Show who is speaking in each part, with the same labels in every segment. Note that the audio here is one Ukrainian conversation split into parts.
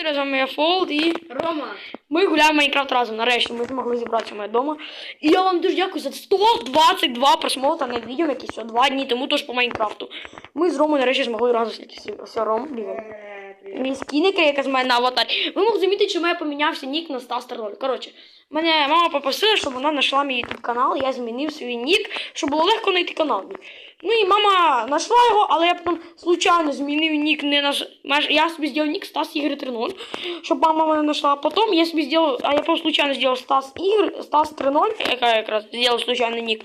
Speaker 1: З вами я Фолд і
Speaker 2: Рома,
Speaker 1: ми гуляємо в Майнкрафт разом. Нарешті ми змогли зібратися в мене вдома. І я вам дуже дякую за 122 просмотра на відео, які все два дні тому тож по Майнкрафту. Ми з Ромою нарешті змогли разом снятися. Все, Ром, дивимо. Мій скіника, яка з мене на аватарі. Ви могли замітити, що в мене помінявся нік на Стас Терноль. Коротше, мене мама попросила, щоб вона знайшла мій YouTube канал, я змінив свій нік, щоб було легко знайти канал. Ну і мама знайшла його, але я потім случайно змінив нік не наш. Я собі зробив нік Стас Ігри 3.0, щоб мама мене знайшла. Потім я собі зробив, а я просто случайно зробив Стас Ігр, Стас 3.0, яка якраз зробив случайно нік.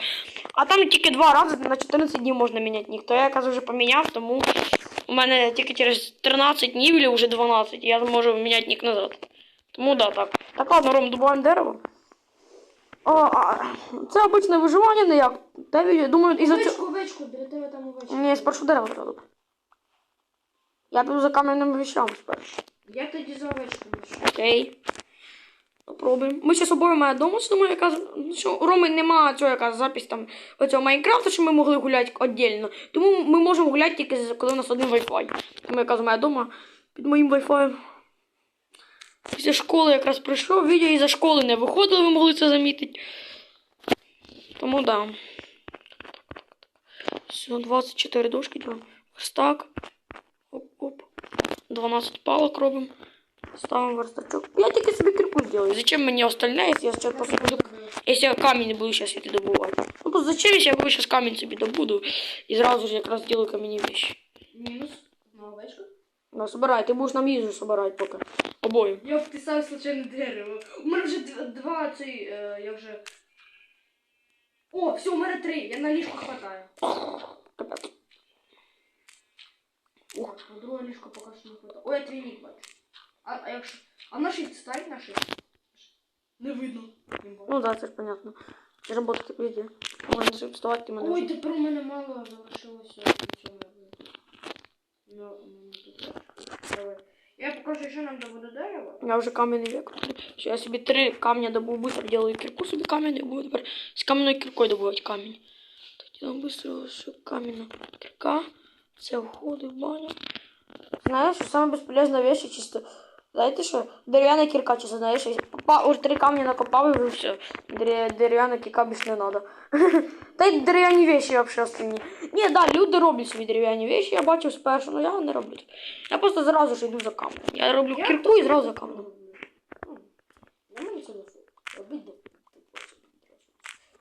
Speaker 1: А там тільки два рази на 14 днів можна міняти нік. То я якраз вже поміняв, тому у мене тільки через 13 днів, або вже 12, я зможу міняти нік назад. Тому да, так. Так, ладно, Ром, добуваємо дерево. А, а, це обичне виживання не як. Та я думаю, із-за цього.
Speaker 2: овечку, овечку, біля тебе там овечка.
Speaker 1: Ні, спершу дерево треба. добре. Я піду за кам'яним вещам спершу.
Speaker 2: Я тоді за овечку лишу.
Speaker 1: Окей. Попробуємо. Ми ще з собою має дома сидимо, яка ну, що у Роми нема цього яка запись там оцього Майнкрафта, що ми могли гуляти віддільно. Тому ми можемо гуляти тільки коли у нас один Wi-Fi. Тому яка з моя дома під моїм Wi-Fi. Після школи якраз прийшов, відео і за школи не виходили, ви могли це замітити. Тому да. Все, 24 дошки делаем. Верстак. Оп-оп. 12 палок робимо. Ставим верстачок. Я тільки собі кирку сделаю. Зачем мне остальное, если я сейчас просто буду... Если я камень не буду сейчас это добывать? Ну, то зачем, если я буду сейчас камень себе добуду и сразу же как раз делаю каменные вещи?
Speaker 2: Мінус на овечку.
Speaker 1: Ну, собирай, ты будешь нам їжу собирать пока. Обоим.
Speaker 2: Я вписав случайно дерево. У мене вже д- два цей, е, я вже... О, все, у мене три, я на ліжку хватаю.
Speaker 1: Капець.
Speaker 2: Ух, на друге ліжко поки що не хватає. Ой, я твій нік бачу. А, а якщо... А на shift ставить на shift? Не видно.
Speaker 1: Ну да, це ж понятно. Работать везде. Можно вставать, ты мене.
Speaker 2: Ой,
Speaker 1: вже.
Speaker 2: тепер у мене мало залишилося цього. Ну, у мене тут. Я покажу, що нам добуду дерево.
Speaker 1: Я вже камінь век. Що я собі три камня добув, быстро делаю кирку собі я буду тепер з кам'яною кіркою добувати камінь. Так, делаем быстро, що камінна кірка. Це входи в баню. Знаєш, саме безполезна чисто. Знаєте що? Дерев'яна кірка, чисто, знаєш, якщо попа- уже три камня накопав і вже все. Дерев- Дерев'яна кірка більше не надо. Та й дерев'яні вещі вообще остальні. Ні, да, люди роблять собі дерев'яні вещі, я бачив спершу, але я не роблю. Я просто зразу ж йду за камнем. Я роблю кірку і зразу за камнем.
Speaker 2: Я мені це не робити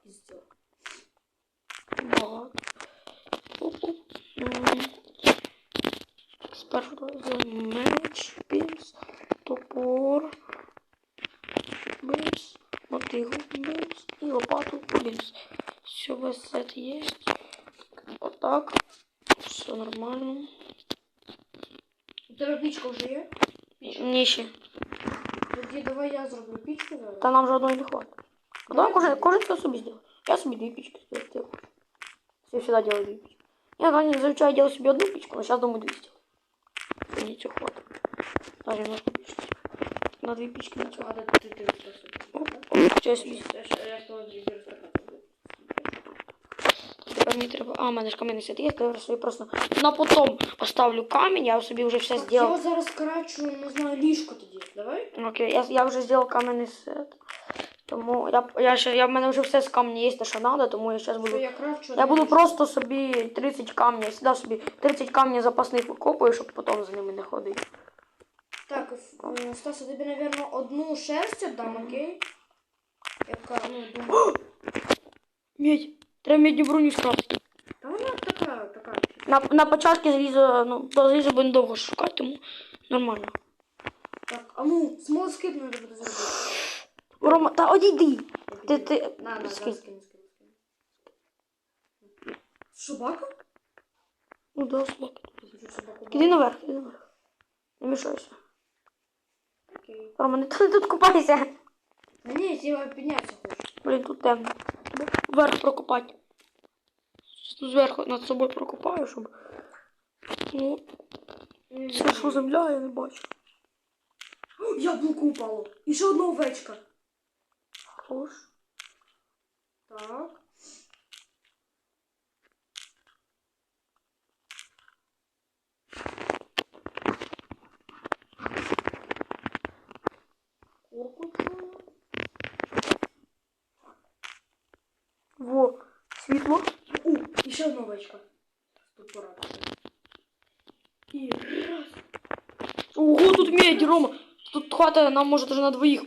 Speaker 2: із цього.
Speaker 1: Багато. Меч, піс, топор, бимс, мотигу, бимс і лопату, бимс. Все, весь сет є. Отак. Все нормально.
Speaker 2: У тебе пічка вже є?
Speaker 1: Ні ще.
Speaker 2: Тоді давай я зроблю пічку зараз.
Speaker 1: Та нам же одної не хватить. А давай кожен, кожен це собі зробить. Я собі дві пічки сделаю. ты. Я всегда делаю две печки. Я ранее зазвичай делал себе одну печку, но сейчас думаю две сделать. Мне ничего хватит. Даже немножко больше. На две печки ничего.
Speaker 2: А, да, ти, ти просто.
Speaker 1: Оп, оп, Що я собі?
Speaker 2: Я ж- я ж того дві розтакати.
Speaker 1: Тепер мені треба... А, у мене ж кам'яний сет є, то я собі просто на потом оставлю камінь, я собі вже все
Speaker 2: Я
Speaker 1: сделал.
Speaker 2: зараз крачу, не знаю, ліжко тоді. Давай?
Speaker 1: Окей, я, я вже зробив кам'яний сет. Тому я, я, ще, я, в мене вже все з камня є, те, що треба, тому я зараз буду...
Speaker 2: я крачу?
Speaker 1: Я буду просто собі 30 камнів, сюди собі 30 камнів запасних викопую, щоб потім за ними не ходити.
Speaker 2: Так, е, Стаса, тобі, напевно, одну шерсть віддам, окей? Яка, ну, думаю.
Speaker 1: Медь. Треба медню броню скрафтити.
Speaker 2: Та вона така, така.
Speaker 1: На, на початку залізо, ну, до заліза будемо довго шукати, тому нормально.
Speaker 2: Так, а ну, смолоскип треба буде зробити.
Speaker 1: Рома, та одійди. Ти, ти,
Speaker 2: На, на,
Speaker 1: скинь.
Speaker 2: зараз скину, скину, скину. Собака?
Speaker 1: Ну, да, собака.
Speaker 2: Я хочу собаку.
Speaker 1: Іди наверх, іди наверх. Не мішайся.
Speaker 2: Окей.
Speaker 1: Рома, не, ти тут купайся.
Speaker 2: А ні, я піднятися хочу.
Speaker 1: Блін, тут темно. Треба Вверх прокопати. Щас Тут зверху над собою прокопаю, щоб. Ну, це що земля, я не бачу.
Speaker 2: О, Яблуко упало. І ще одна овечка.
Speaker 1: круж.
Speaker 2: Так.
Speaker 1: Во,
Speaker 2: светло. У, еще одно очко. Тут пора. И раз.
Speaker 1: Ого, тут медь, Рома. Тут хватает, нам может даже на двоих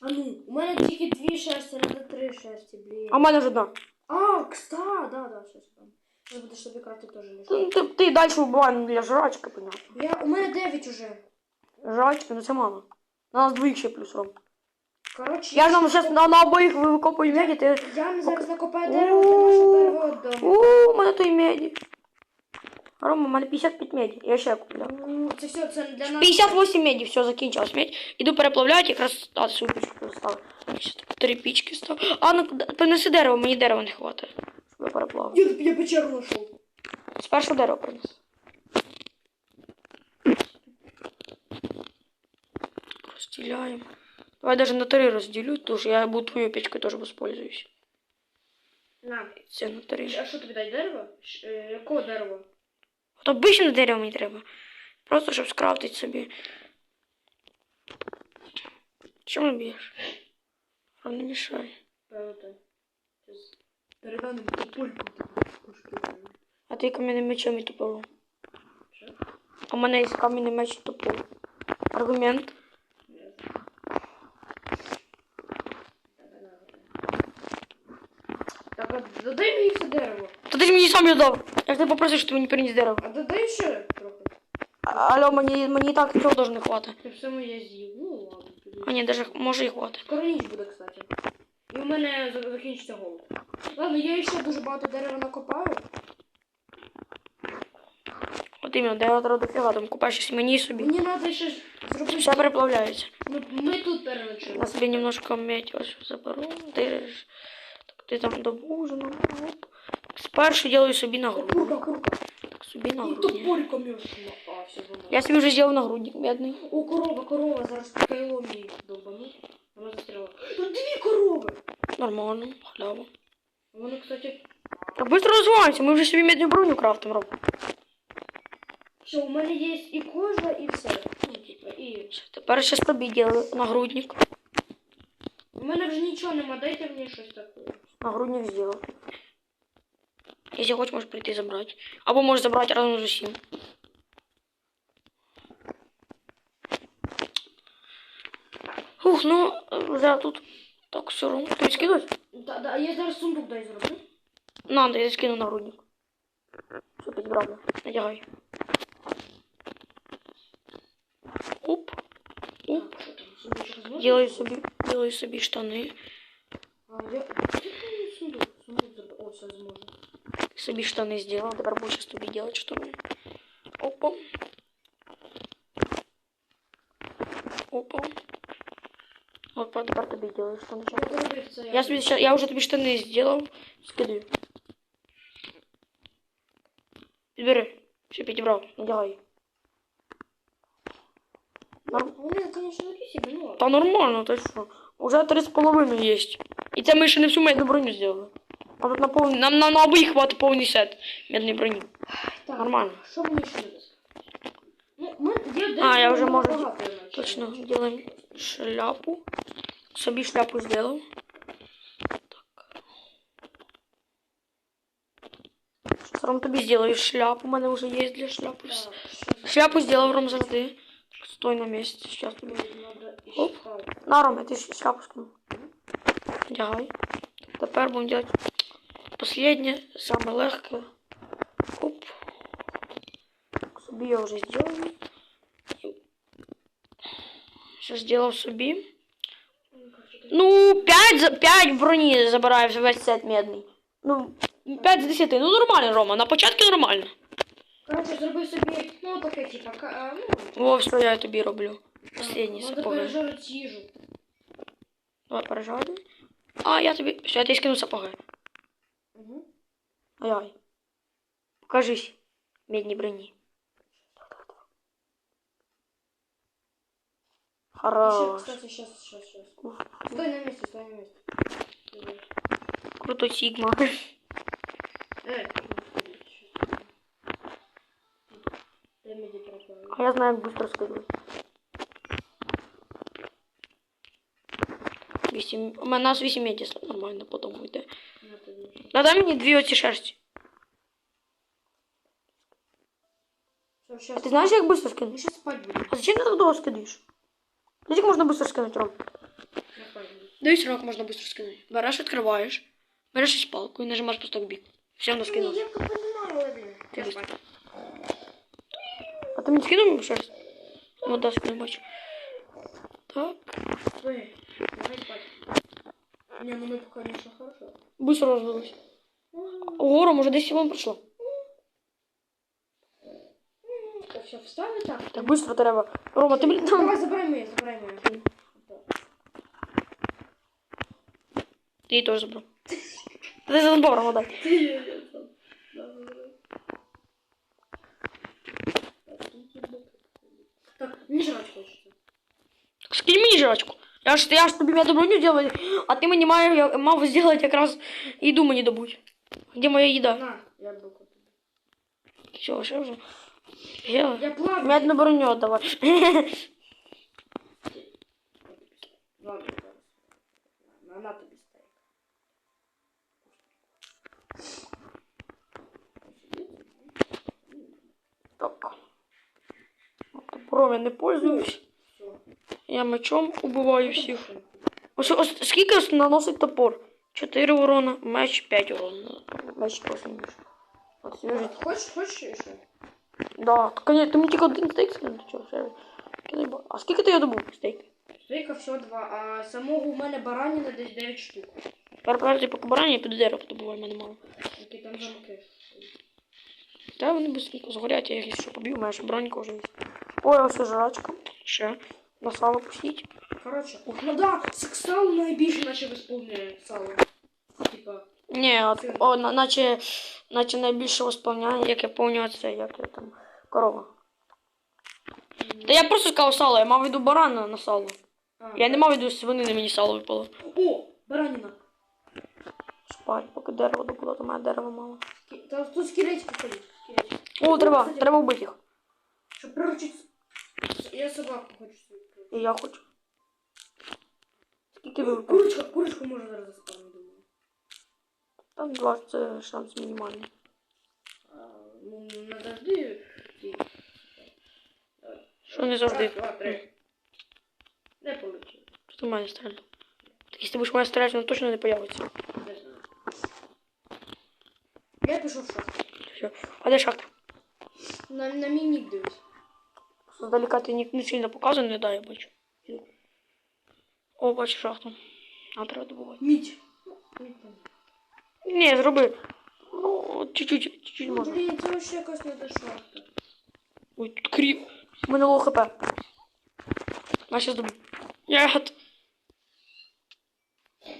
Speaker 2: А ну, у мене тільки дві шерсті, не три шерсті, блін.
Speaker 1: А в мене ж одна.
Speaker 2: А, кста, да, да, щось там. Зараз будеш собі карти теж лежати.
Speaker 1: Ти, ти, ти далі вбивай для жрачки, понятно.
Speaker 2: Я, у мене дев'ять уже.
Speaker 1: Жрачки, ну це мало. На нас двоїх ще плюс, Ром.
Speaker 2: Коротше,
Speaker 1: Я ж нам зараз на, на обоїх викопую меді, ти...
Speaker 2: я зараз накопаю дерево для нашого переводу.
Speaker 1: Ууу, у мене той меді. Рома, у мене 55 меді. Я ще купляв.
Speaker 2: Ну, Це все, це для нас.
Speaker 1: 58 меди, все, закінчилось медь. Іду переплавляти, якраз а, свою пічку став. Ще тут три пічки став. А, ну принеси дерево, мені дерева не хватає. Щоб я переплавив.
Speaker 2: Я, я печеру знайшов.
Speaker 1: Спершу дерево принес. Разделяем. Давай даже на три разделю, тоже я буду твою печку тоже воспользуюсь.
Speaker 2: На.
Speaker 1: Це на три.
Speaker 2: А що тобі дай дерево? Е, якого дерева?
Speaker 1: От обичне дерево мені треба. Просто щоб скрафтити собі. Чому б'єш? А не мішай.
Speaker 2: Дерев'яним топориком
Speaker 1: А ти кам'яним мечом і.
Speaker 2: Що?
Speaker 1: А в мене є кам'яний меч і топор. Аргумент.
Speaker 2: Так, додай мені це дерево.
Speaker 1: Та ти ж мені сам його дав. Я ж не попросив, що ти мені приніс дерево.
Speaker 2: А додай ще трохи.
Speaker 1: А- Алло, мені, мені і так цього дуже не хватить.
Speaker 2: Ти все моє з'їв. Ну ладно, тоді.
Speaker 1: А ні, даже може і хватить.
Speaker 2: Скоро ніч буде, кстати. І у мене за- закінчиться голод. Ладно, я ще дуже багато дерева накопаю.
Speaker 1: От іменно, дерева треба дофіга, там купаєш щось мені і собі.
Speaker 2: Мені треба ще ж зробити.
Speaker 1: Все переплавляється.
Speaker 2: Ну, ми тут переночуємо.
Speaker 1: Я собі немножко медь ось заберу. Ти ж... Так, ти там добужено. Спершу делаю собі нагрудник. Так, собі нагрудник.
Speaker 2: топориком шла. Все.
Speaker 1: Я собі вже зробив нагрудник медний.
Speaker 2: О, корова, корова, зараз кайло мені довбануть. Вона застряла. Тут дві корови.
Speaker 1: Нормально, халява.
Speaker 2: Вони, кстати,
Speaker 1: Так быстро розвиваємося, ми вже собі медну броню крафтимо, Роб.
Speaker 2: все, у мене є і кожа, і все. Ну, типа, і...
Speaker 1: Тепер ще тобі ділю нагрудник.
Speaker 2: У мене вже нічого нема, дайте мені щось таке.
Speaker 1: Нагрудник зробив. Якщо хочеш, можеш прийти забрати. Або можеш забрати разом з усім. Ух, ну, вже тут так все равно. Тобі скидати?
Speaker 2: Да, да, я зараз сундук дай зроблю.
Speaker 1: Надо, я скину нагрудник. Все, підбрав. я. Надягай. Оп. Оп.
Speaker 2: Так, що там, сундучок зможеш?
Speaker 1: Делаю собі, делаю собі штани.
Speaker 2: А, я... Ти мені сундук, сундук зроби. О, все зможу.
Speaker 1: Собі штани сделал. Тепер буду сейчас тобі делать штани. Опа. Опа. Опа, тепер тобі делаю штани.
Speaker 2: Я зробив це.
Speaker 1: Я, собі, ща- я вже тобі штани сделал. Скидаю. Підбери. Все, підібрав. Надягай. Норм...
Speaker 2: Вони, звісно, такі собі, ну ладно.
Speaker 1: Та нормально, ти що? Уже три з половиною є. І це ми ще не всю медну броню зробили. А тут на повні... Нам на, на обоїх хватить повний сет медної броні.
Speaker 2: Так,
Speaker 1: Нормально.
Speaker 2: Що мені ще додати? Ну, ми, я,
Speaker 1: А, я
Speaker 2: багато, наче.
Speaker 1: Точно, делаем шляпу. Собі шляпу сделал. Так. Ром тобі сделаю шляпу. У мене вже є для шляпи. Шляпу сделал Ром завжди. Стой на місці. Сейчас тобі. Оп. На, Ром, ти ж шляпу скинув. Одягай. Тепер будемо делать последнє, саме легке. Оп. Собі я вже сделал. Сейчас сделав собі. Ну, 5, за- 5 броні забираю весь сет медний. Ну, 5 з 10. Ну нормально, Рома. На початку нормально.
Speaker 2: Коротше, зроби собі, ну, таке, типа, ка- ну,
Speaker 1: Во, що я тобі роблю. Останні
Speaker 2: Надо
Speaker 1: сапоги.
Speaker 2: пережарити їжу.
Speaker 1: Давай пережарю. А, я тобі. Все, я тобі скину сапоги.
Speaker 2: Угу.
Speaker 1: Ай-ай. Покажись. Медні броні.
Speaker 2: Еще,
Speaker 1: Хорош.
Speaker 2: кстати, сейчас, сейчас, сейчас. Стой на месте, стой на месте. Давай.
Speaker 1: Крутой Сигма.
Speaker 2: Э, Дай мне где пропало.
Speaker 1: А я знаю, як быстро скидывать. Вісім. У мене нас 8 меді нормально потім буде.
Speaker 2: На, ты ничего.
Speaker 1: Надай мені дві оці шерсті.
Speaker 2: Все,
Speaker 1: А
Speaker 2: щас.
Speaker 1: ти знаєш, як швидко
Speaker 2: Я
Speaker 1: скинути?
Speaker 2: сейчас спать буду.
Speaker 1: А зачем ти так довго скидаєш? Як можна швидко скинути, Ром?
Speaker 2: Я спать буду.
Speaker 1: Дивись, як можна швидко скинути. Береш, відкриваєш, береш із палку і нажимаєш просто в бік. Все, воно скинуло.
Speaker 2: я понимаю, ладно.
Speaker 1: Ти
Speaker 2: Я
Speaker 1: быстро.
Speaker 2: спать.
Speaker 1: А ти мені скинув мені шерсть? Ну да, скинув, бачу. Так.
Speaker 2: Ой, давай спать. Не, ну мы, конечно, хорошо.
Speaker 1: Быстро розбилось. Ого, може 10 секунд пройшло.
Speaker 2: Так, все, вставь так.
Speaker 1: Так быстро треба. Рома, ти, блін, там.
Speaker 2: Давай, забирай мои, забирай мои.
Speaker 1: Ти її теж забрав. Ти забрав, Рома, дай.
Speaker 2: Так, жрать хочется.
Speaker 1: Скинь мені жрачку. Я ж, я ж меду броню делаю, а ти мені мав, я- мав зробити якраз їду мені добуть. Де моя їда?
Speaker 2: На, я буду.
Speaker 1: Все, ще вже. Я...
Speaker 2: Я плаваю.
Speaker 1: Медну броню давай.
Speaker 2: Ладно, зараз. На, на тобі стейк.
Speaker 1: Так. Топором не пользуюсь.
Speaker 2: Все.
Speaker 1: Я мечом убиваю всіх. Ось, ось скільки ось наносить топор? 4 урона, меч 5 урона. Меч просто не. От свіжить.
Speaker 2: Хочешь, хочешь ще?
Speaker 1: Да, так, конечно, ти мені тільки один стейк скинути, чого ба- А скільки ти я добув стейк?
Speaker 2: Стейка всього два, а самого у мене бараніна десь 9 штук.
Speaker 1: Переправити по кабарані, я піду дерево добуваю, в мене мало.
Speaker 2: Які там замки.
Speaker 1: Та вони быстренько згорять, я їх ще поб'ю, у мене ще бронька вже. Ой, ось жрачка. Ще. На сало пустіть.
Speaker 2: Короче, ну да, сало найбільше наче висповнює сало. Типа,
Speaker 1: Ні, от, о, на- наче, наче найбільше восполняння, як я пам'ятаю, це як я там корова. Та я просто сказав сало, я мав в виду барана на сало.
Speaker 2: а,
Speaker 1: Я не мав в виду свинини, мені сало випало.
Speaker 2: О, бараніна.
Speaker 1: Спать, поки дерево добуло, то мене дерева мало.
Speaker 2: Кі- Та тут скелетики ходять.
Speaker 1: О, треба, треба вбити їх.
Speaker 2: Щоб приручити... Я собаку хочу.
Speaker 1: І я хочу. Скільки ви випало?
Speaker 2: Курочка, курочку можна зараз заспавнити, думаю.
Speaker 1: Там два, це шанс мінімальний.
Speaker 2: А, ну, не завжди... ті.
Speaker 1: Що не завжди?
Speaker 2: Раз, два, три. Не полетів.
Speaker 1: Що ти в мене стріляв? Так, якщо ти будеш в мене стріляти, воно точно не появиться.
Speaker 2: Не знаю. Я пішов в шахту.
Speaker 1: Все. А де шахта?
Speaker 2: На, на мій нік дивись.
Speaker 1: Здалека ти не, не сильно показує, не дай, я бачу. О, бачу шахту. А треба добувати.
Speaker 2: Мідь.
Speaker 1: Ні, зроби. Ну, чуть-чуть, чуть-чуть можна.
Speaker 2: блін, це ще якось не шахта.
Speaker 1: Ой, тут кріп. У мене лоу хп. А сейчас добу. Нет.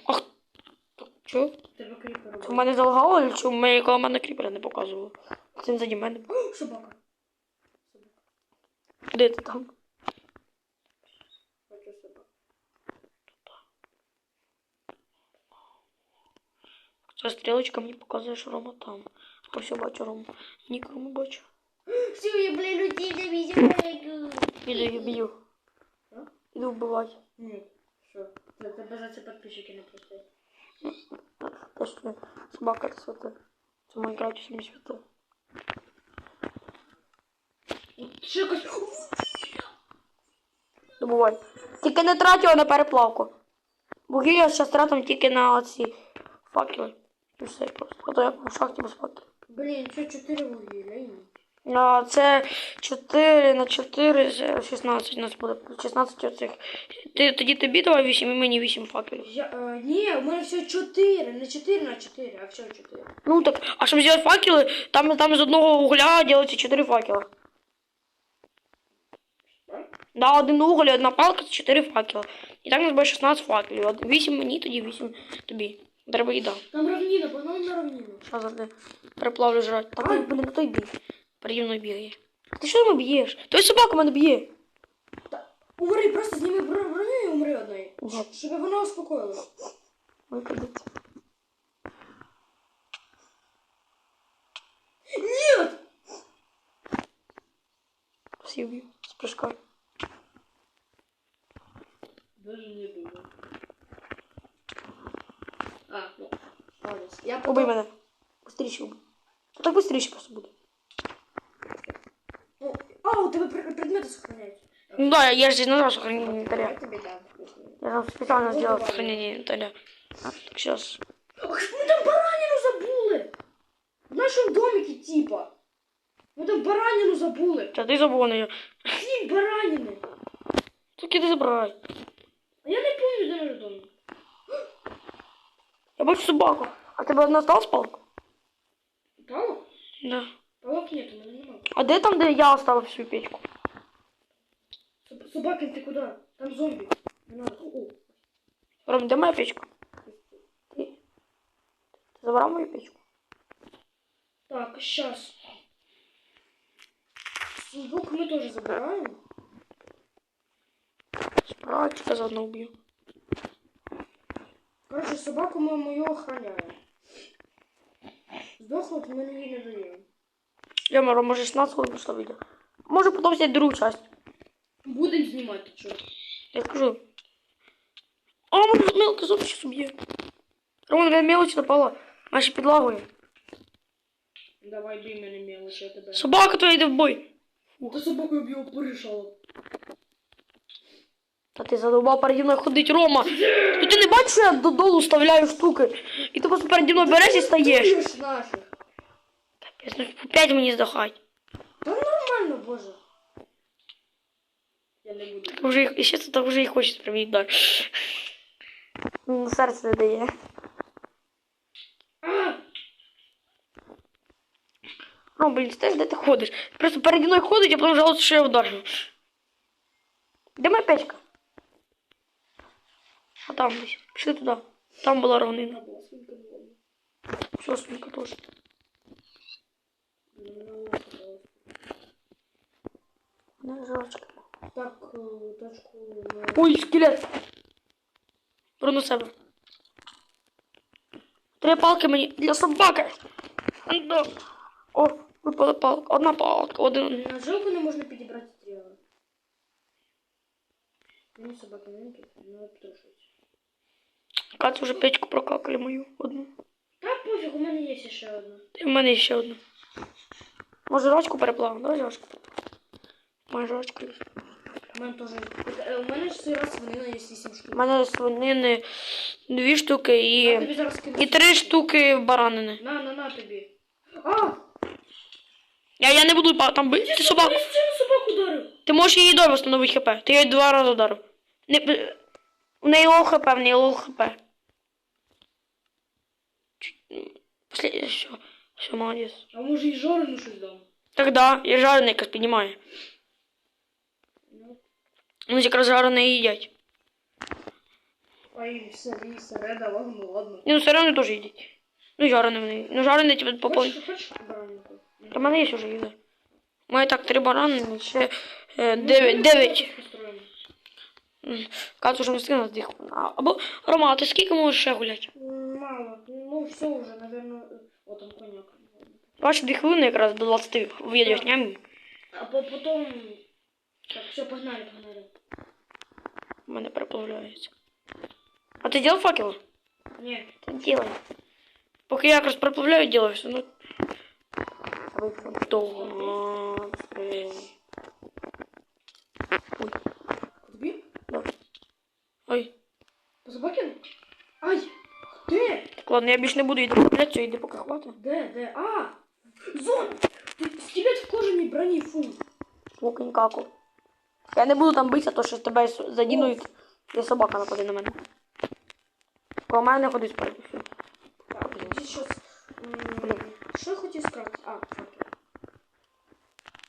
Speaker 1: Ах. Чо?
Speaker 2: Тебе кріпер.
Speaker 1: В мене залагало, чи в мене коли мене кріпера не показувало? Це не заді мене.
Speaker 2: Собака.
Speaker 1: Де ти там?
Speaker 2: Хочу собаку.
Speaker 1: Ця стрілочка мені показує, що Рома там. Ось я бачу Рому. Нікому бачу.
Speaker 2: Все, я, бля, людей завидела.
Speaker 1: Іду її б'ю.
Speaker 2: А?
Speaker 1: Іду вбивати.
Speaker 2: Ні, що? Це тебе за це підписчики не просять.
Speaker 1: Те, що собака це святе. Це в Майнкрафті самі святе.
Speaker 2: Ще якось...
Speaker 1: Добувай. Тільки не трать його на переплавку. Вугілля зараз тратимо тільки на оці факели. І все просто. А то як в шахті без факелів.
Speaker 2: Блін, що 4 вугілля? і.
Speaker 1: А це 4 на 4, 16 у нас буде. 16 оцих. Ти, тоді тобі давай 8 і мені 8 факелів.
Speaker 2: Я, е, ні, у мене все 4, не 4 на 4, а все 4.
Speaker 1: Ну так, а щоб зробити факели, там, там з одного угля робиться 4 факела. Да, один уголь, і одна палка, це 4 факела. І так у нас буде 16 факелів. Од- 8 мені, тоді 8 тобі. Треба їда.
Speaker 2: Там равніна, погнали на равніну.
Speaker 1: Що завжди переплавлю жрати. Так, ой, блін, ну той бій. Переді мною бігає. Ти що мене б'єш? Той собака мене б'є.
Speaker 2: Умри, просто зніми бро- броню і умри одної.
Speaker 1: Ага.
Speaker 2: Щоб вона успокоїла.
Speaker 1: Ой, капець.
Speaker 2: Нет!
Speaker 1: Всі вб'ю. З прыжка.
Speaker 2: Даже не думаю. А, ну, ладно. зараз. Я
Speaker 1: Убий
Speaker 2: потом...
Speaker 1: мене. Быстріше убий. А так быстріше просто буде.
Speaker 2: О, А, у тебе пр- предмети сохраняються.
Speaker 1: Ну да, я же нажал сохранение
Speaker 2: Я
Speaker 1: инвентаря.
Speaker 2: тобі дам вкусний.
Speaker 1: Я там специально
Speaker 2: Ну,
Speaker 1: сделал
Speaker 2: давай.
Speaker 1: сохранение инвентаря. Так, сейчас.
Speaker 2: Ах, ми там баранину забули! В нашому домикі, типа. Ми там баранину забули.
Speaker 1: Та ти забув на ее.
Speaker 2: Сім баранини.
Speaker 1: Так іди забирай.
Speaker 2: А я не пам'ятаю, де наш домик.
Speaker 1: Я бачу собаку. А в тебе одна осталась палка?
Speaker 2: Палок?
Speaker 1: Да.
Speaker 2: Палок нет, у мене немає.
Speaker 1: А де там, де я оставив всю печку?
Speaker 2: Соб- Собакин, ти куди? Там зомбі. Не надо. О,
Speaker 1: Ром, де моя печка? Ти, ти забрав мою печку?
Speaker 2: Так, сейчас. Сундук мы тоже забираем.
Speaker 1: Спрачка заодно уб'ю.
Speaker 2: Короче, собаку мы мою охраняем. Сдохнуть мы ей не даем.
Speaker 1: Я Ром, може 16 хвилин пішло відео. Може потім взяти другу часть.
Speaker 2: Будем снимать, ты что?
Speaker 1: Я скажу. А, мене мелка зомбі щас уб'є. Ром, на мелочі напала. Наші підлагою.
Speaker 2: Давай бей мене мелочи, я тебе.
Speaker 1: Собака твоя йде в бой.
Speaker 2: Та собаку я б його порішала.
Speaker 1: Та ти задовбав переді мною ходить, Рома. Ну ти не бачиш, що я додолу вставляю штуки. І ти просто переді мною береш і стаєш.
Speaker 2: Ти ж наших.
Speaker 1: Капець, ну опять мені здохать.
Speaker 2: Та нормально, боже. Я не буду.
Speaker 1: Та вже їх, і ще це так вже і хочеться привіт далі. Ну, Серце не дає.
Speaker 2: А!
Speaker 1: Ром, блін, ти ж де ти ходиш? Просто переді мною ходить, а потім жалується, що я вдарив. Де моя печка? А там десь. Пішли туди. Там була равнина.
Speaker 2: Була свинка була.
Speaker 1: Все, сумка теж. Не жорстко.
Speaker 2: Так, е, точку. ми-
Speaker 1: Ой, скелет. Беру на себе. Три палки мені для собаки. Андо. О, випала палка. Одна палка. Один.
Speaker 2: На жилку не можна підібрати стріли. Мені собаки маленькі, не підрушуються.
Speaker 1: Катя вже печку прокакали мою одну.
Speaker 2: Та пофіг, у мене є ще одна.
Speaker 1: І в мене ще одна. Може жрачку переплавимо? Давай жрачку. Моя жрачка є.
Speaker 2: У мене теж. Е, У мене ж сира свинина є 8
Speaker 1: У мене свинини дві штуки
Speaker 2: тобі
Speaker 1: і,
Speaker 2: зараз кину.
Speaker 1: і три штуки баранини.
Speaker 2: На, на, на тобі. А!
Speaker 1: Я, я не буду па- там бити собаку.
Speaker 2: Я собаку ударив.
Speaker 1: Ти можеш її до встановити хп. Ти її два рази ударив. Не, у неї лоу хп, в неї лоу хп. Чуть- Послед... Все, все, молодець.
Speaker 2: А може і жорину щось дам?
Speaker 1: Тогда я жарений якось піднімаю.
Speaker 2: Ну,
Speaker 1: Вони якраз жарене і їдять.
Speaker 2: ай, сирі, сире давай, ну ладно.
Speaker 1: Ні, ну сирене теж їдять. Ну, жарене вони. Ну, жарене тебе поповнить.
Speaker 2: Хочеш, хочеш баранку?
Speaker 1: Та в мене є вже їда. У мене так три барани, ще е,
Speaker 2: Ну,
Speaker 1: дев'ять.
Speaker 2: давай
Speaker 1: дев'ять. Катю вже не встигла. А, Або Рома, а ти скільки можеш ще гуляти?
Speaker 2: Мало. Ну все уже, наверное. О, там коняк.
Speaker 1: Бачиш, дві хвилини якраз до 20 відео знімемо.
Speaker 2: А по- потом... Так, все, погнали, погнали.
Speaker 1: У мене переплавляється. А ти діл факел?
Speaker 2: Нет.
Speaker 1: Та ділай. Поки я якраз переплавляю, ділаю все. Ну. Довго. Ой. Да. Ой.
Speaker 2: По? Ай! Де?
Speaker 1: Так ладно, я більше не буду йти переплавляти, йди поки хватить.
Speaker 2: Де, де? А! Зон! Ти скелет в кожаній броні, фу.
Speaker 1: Лукінь каку. Я не буду там битися, то що тебе с- задінують, і собака нападе на мене. Коло мене не ходить спереду. все.
Speaker 2: Так, тоді щось... м, Що я хотів сказати? А, факел.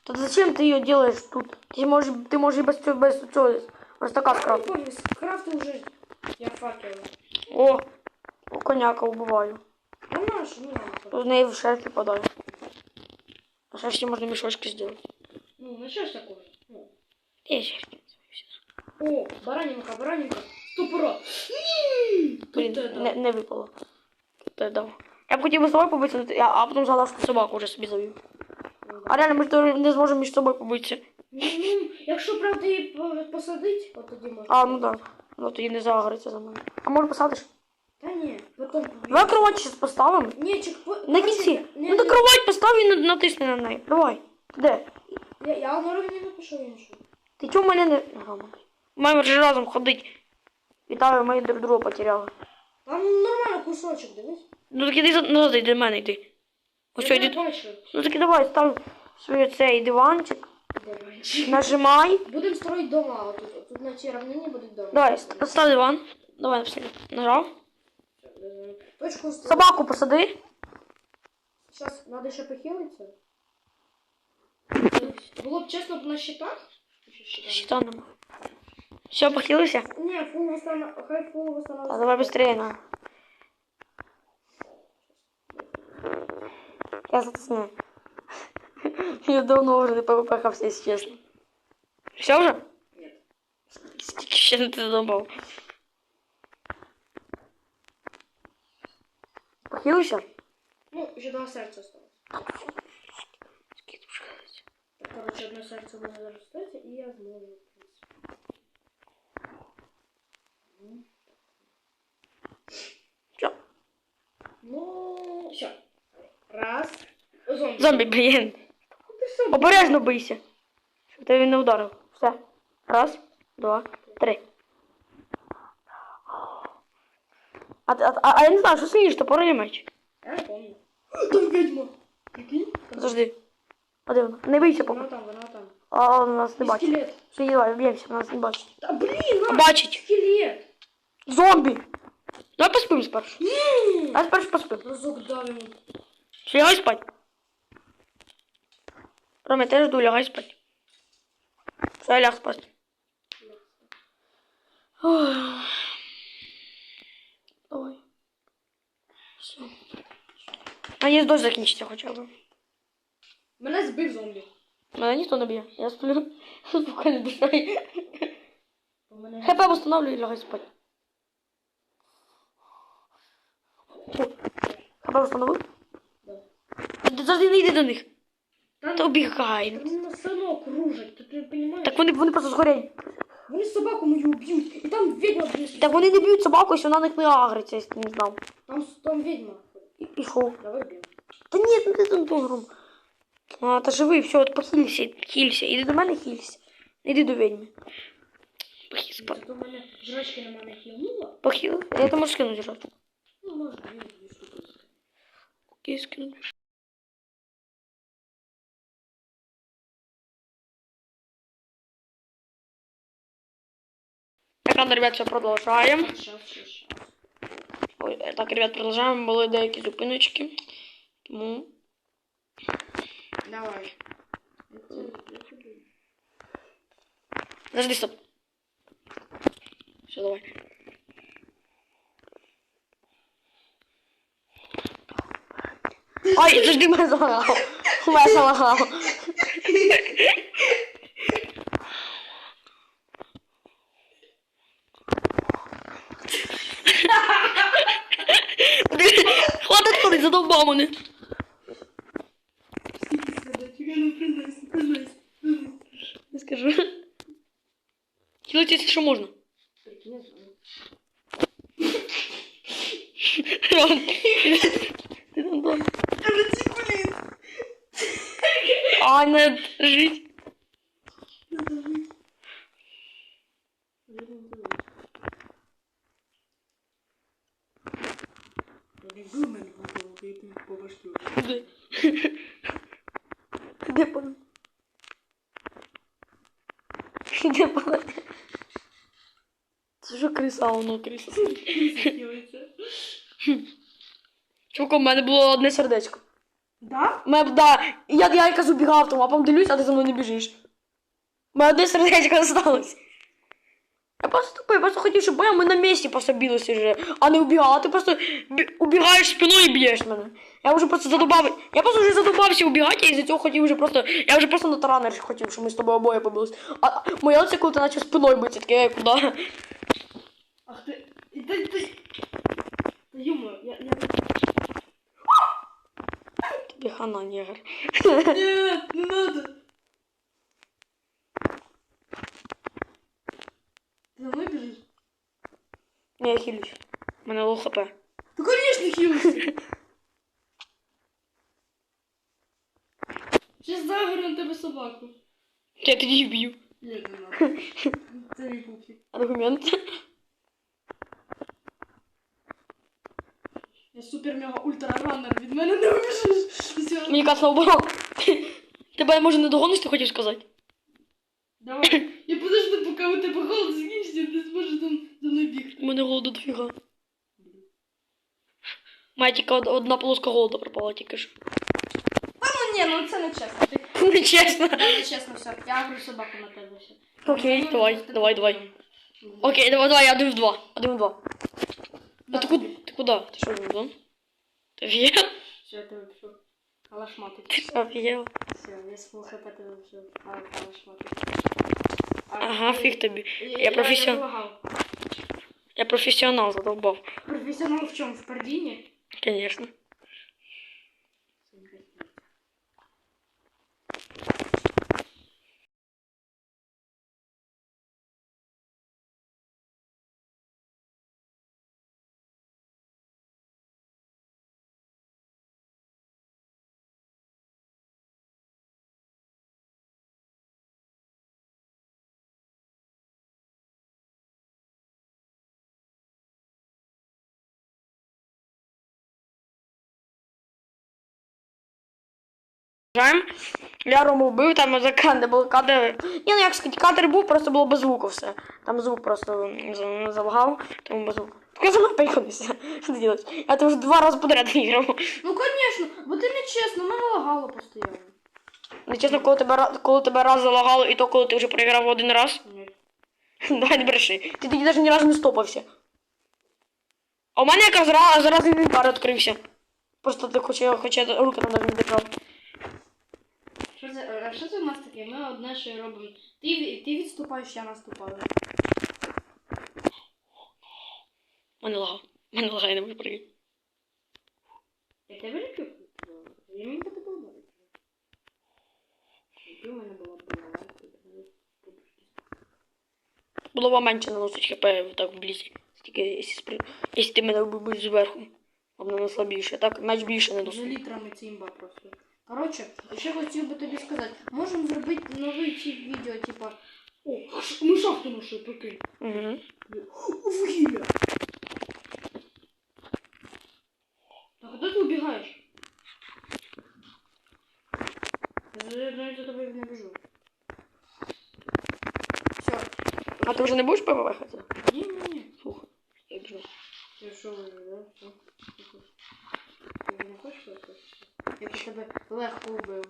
Speaker 1: Та зачем ти її робиш тут? Ти можеш, ти можеш і без цього, без цього
Speaker 2: Я не
Speaker 1: скрафтити.
Speaker 2: помню, уже я факел.
Speaker 1: О, о, коняка вбиваю.
Speaker 2: Ну наш, ну ладно.
Speaker 1: З неї в шерсті падає. На шерсті можна мішочки зробити.
Speaker 2: Ну, ну ж такое? Ну.
Speaker 1: Є шерсті.
Speaker 2: О, баранинка, баранинка. Стопора.
Speaker 1: Блін, не, не випало. Та дав. Я б хотів би з собою побитися, а, а потім згадав, що собаку вже собі завів. А реально ми ж не зможемо між собою побитися.
Speaker 2: Ну, якщо правда її посадить, от тоді можна.
Speaker 1: А, ну так. Ну тоді не загориться за мене. А може посадиш?
Speaker 2: Та ні, потім.
Speaker 1: Давай кровать сейчас поставимо.
Speaker 2: Ні, чекпо...
Speaker 1: На кінці.
Speaker 2: Ні,
Speaker 1: Ну то кровать постав і натисни на неї. Давай. Де?
Speaker 2: Я, я на рівні напишу іншу.
Speaker 1: Ти чого мене не. Ага, Маємо вже разом ходить. Вітаю, ми друг друга потеряли.
Speaker 2: Там нормально кусочок, дивись.
Speaker 1: Ну так іди назад, йди до мене йди. Ось
Speaker 2: Я
Speaker 1: йди. Ну так і давай, став свій цей диванчик. Нажимай.
Speaker 2: Будемо строїти дома. Отут, тут на цій равнині будуть дома.
Speaker 1: Давай, став диван. Давай, написали. Нажав.
Speaker 2: Е, Точку ст-
Speaker 1: Собаку посади.
Speaker 2: Сейчас надо ще похилитися. Було б чесно б на щитах.
Speaker 1: Щита нема. Все, похилився?
Speaker 2: Ні, фул восстанов... хай фул
Speaker 1: А давай быстрее, на. Я затесняю. Я давно уже не попахався, если честно. Все уже?
Speaker 2: Нет.
Speaker 1: Скільки ще не ти задумав? Похилився?
Speaker 2: Ну, ще два серця осталось.
Speaker 1: Скільки вже ходить?
Speaker 2: Так, короче, одне серце в мене заростеться, і я зможу. в принципі. Ну,
Speaker 1: Все.
Speaker 2: Ну, все. Раз. Зомбі.
Speaker 1: Зомбі, блін. Обережно бийся. Щоб тебе він не ударив. Все. Раз, два, три. А, а, а, а я не знаю, що сильніше, топор или меч?
Speaker 2: Я не помню. Там ведьма. Прикинь?
Speaker 1: Подожди. Подивно. Не бийся
Speaker 2: Вона там, вона там.
Speaker 1: А он нас не
Speaker 2: І
Speaker 1: бачить.
Speaker 2: скелет.
Speaker 1: Все, давай, б'ємося, нас не бачить.
Speaker 2: Та блін,
Speaker 1: А
Speaker 2: на,
Speaker 1: бачить.
Speaker 2: скелет.
Speaker 1: Зомбі! Давай поспим спершу.
Speaker 2: М,
Speaker 1: Давай спершу поспим.
Speaker 2: Разок дав йому.
Speaker 1: Все, спать. Рома, я теж жду, лягай спать. Все, ляг спать. Давай. Все. Дощ закінчиться хоча б.
Speaker 2: Мене збив зомбі.
Speaker 1: Мене ніхто не б'є. Я сплю спокійно душою.
Speaker 2: Мене...
Speaker 1: ХП і лягай спать. ХП восстановив?
Speaker 2: Да.
Speaker 1: Завжди не йди до них.
Speaker 2: Та
Speaker 1: Та убігай.
Speaker 2: Вони нас все одно ти, ти розумієш?
Speaker 1: Так вони, вони просто згорять.
Speaker 2: Вони собаку мою вб'ють, і там відьма б'є.
Speaker 1: Так вони не б'ють собаку, якщо на них не агриться, якщо ти не знав.
Speaker 2: Там, там відьма.
Speaker 1: І, і що?
Speaker 2: Давай б'ємо.
Speaker 1: Та ні, ну ти там добром. А, та живий, все, от похилься, хилься. Іди до мене хилься. Не йди до відьми. Похил, спа-
Speaker 2: Зато мене жрачки на мене хилнула.
Speaker 1: похил. Я это можу скинути жати.
Speaker 2: Ну, можна, дві, дві штуки.
Speaker 1: Окей, скину. Ладно, ребят, все продолжаем.
Speaker 2: Щас, щас.
Speaker 1: Ой, е, так, ребят, продолжаем. Були деякі зупиночки. Тому
Speaker 2: Давай.
Speaker 1: Подожди, стоп. Все, давай. Ай, подожди, мене залагав. Мене залагав. Хватить ходить, задовбав мене. Не скажу. Кілоті, що можна. Ром, ти там дома. А, не жить. Куди? Де пан? Де пан? Це що криса, воно криса. Чувако, в мене було одне сердечко.
Speaker 2: Да?
Speaker 1: У мене, да, я, я якраз убігав тому, а потім дивлюсь, а ти за мною не біжиш. У мене одне сердечко залишилось. Я просто тупо, я просто хотів, щоб ми на місці просто білися вже, а не убігав. А ти просто бі- убігаєш спиною і б'єш мене. Я вже просто задобав. Я просто вже задобався убігати, і за цього хотів вже просто. Я вже просто на таранер хотів, щоб ми з тобою обоє побились. А а моя це коли ти наче спиною биться, таке я куди.
Speaker 2: Ах ти. Та ти. Та йомо, я. я...
Speaker 1: Тобі хана, негр.
Speaker 2: Ні, не надо. Мною біжиш?
Speaker 1: Не, я хилюсь. У мене лоу хп.
Speaker 2: Ну, конечно, хілися. Сейчас загорю на тебе собаку.
Speaker 1: Я тоді вб'ю.
Speaker 2: Ні, не надо. Це не пофіг.
Speaker 1: Аргумент.
Speaker 2: Я супер мега ультра раннер, від мене не вибіжиш. Все.
Speaker 1: Мені кажется, наоборот. Тебе може не догониш, ти хотів сказати?
Speaker 2: Давай. Я подожду, поки у тебе голод ти зможеш там за мною бігти.
Speaker 1: У мене голоду дофіга. Має тільки одна полоска голоду пропала тільки що.
Speaker 2: Ну ні, ну це не чесно. Ти
Speaker 1: Нечесно.
Speaker 2: не чесно все. Я агрю собаку на тебе все.
Speaker 1: Окей, давай, давай, давай. Окей, давай, давай, один в два. Один в два. А ти куди? Ти куди? Ти що, вон? Ти в'єв?
Speaker 2: Все, я тебе пішов. Калашматик.
Speaker 1: Ти що, в'єв?
Speaker 2: Все, я хп тебе все. А, калашматик.
Speaker 1: Ага, фіг тобі. Я
Speaker 2: професіонал.
Speaker 1: Я професіонал задолбав.
Speaker 2: Професіонал в чому? В пардіні?
Speaker 1: Конечно. Жаль, я Рому вбив, там за кадр був кадр. Ні, ну як сказати, кадр був, просто було без звуку все. Там звук просто залагав, тому без звуку. Так я мною поїхалися. Що ти робиш? Я тебе вже два рази подряд виграв.
Speaker 2: Ну, конечно, бо ти не чесно, мене лагало постійно.
Speaker 1: Ну, чесно, коли тебе, коли тебе раз залагало, і то коли ти вже проіграв один раз,
Speaker 2: Ні.
Speaker 1: давай не бреши. Ти тоді навіть ні разу не стопався. А у мене якраз раз, зараз інвентар відкрився. Просто ти хоча, хоча руки там навіть не держав.
Speaker 2: А що це в нас таке? Ми одне що робимо. Ти, ти відступаєш, я наступаю.
Speaker 1: Мене лагав. Мене лагає, не можу прийти.
Speaker 2: Я тебе ліплю? Я мені тебе подобається. Якби у мене була голова, то б
Speaker 1: менше наносить хп так вблизі. Тільки якщо, ти мене вбив зверху. Воно не слабіше. Так, меч більше не досить.
Speaker 2: літрами ці імба просто. Коротше, ще хотів би тобі сказати, можемо зробити новий тип відео, типа. О, ми шахту нашли, прикинь.
Speaker 1: Угу.
Speaker 2: Вугілля. Так, куди ти убігаєш? Я навіть за тобою не біжу. Все.
Speaker 1: А ти вже не будеш ПВВ хотіти?
Speaker 2: Ні, ні, ні.
Speaker 1: Слухай, я біжу.
Speaker 2: Я що ви, да? Все. Ти не хочеш щось? Я б тебе легко вбив.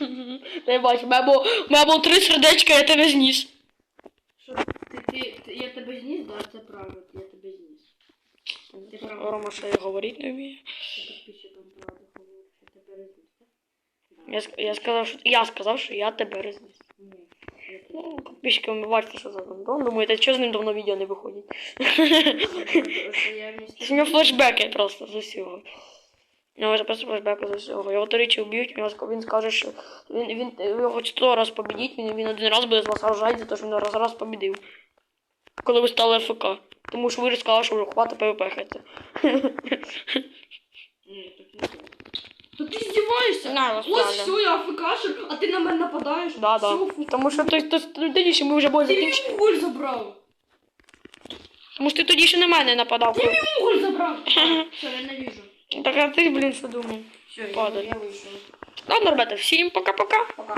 Speaker 1: Я бачу, у мене було, у мене було три сердечка, я тебе зніс.
Speaker 2: Що ти, ти, ти, я тебе зніс, да, це правда, я тебе зніс. Ти правда.
Speaker 1: Рома ще й говорити не вміє.
Speaker 2: Я підписчикам правда говорю, що тебе розніс, так?
Speaker 1: Я, ск- я сказав, що я сказав, що я тебе розніс.
Speaker 2: Ні. я тебе-
Speaker 1: Ну, підписчики, ви бачите, що за Дон. Думаєте, що з ним давно відео не виходить?
Speaker 2: Я вместе-
Speaker 1: У нього флешбеки просто з усього. У нього вже просто флешбеки з усього. Його тричі вб'ють, він, скаже, що він, він, його сто раз побідіть, він, він один раз буде з вас рожати за те, що він раз раз побідив. Коли ви стали ФК. Тому що ви сказали, що вже хватить ПВП
Speaker 2: так. Та ти здіваєшся?
Speaker 1: На,
Speaker 2: Ось все, я АФКшер, а ти на мене нападаєш.
Speaker 1: Да, да.
Speaker 2: Все.
Speaker 1: Тому що той, той, тоді ще ми вже були
Speaker 2: Ти
Speaker 1: закінчили.
Speaker 2: мій уголь забрав.
Speaker 1: Тому що ти тоді ще на мене нападав.
Speaker 2: Ти мій уголь забрав. Все, я ненавижу.
Speaker 1: Так а ти, блін, що думав?
Speaker 2: Все, я,
Speaker 1: Падаль.
Speaker 2: я вийшов.
Speaker 1: Ладно, ребята, всім пока-пока.
Speaker 2: Пока.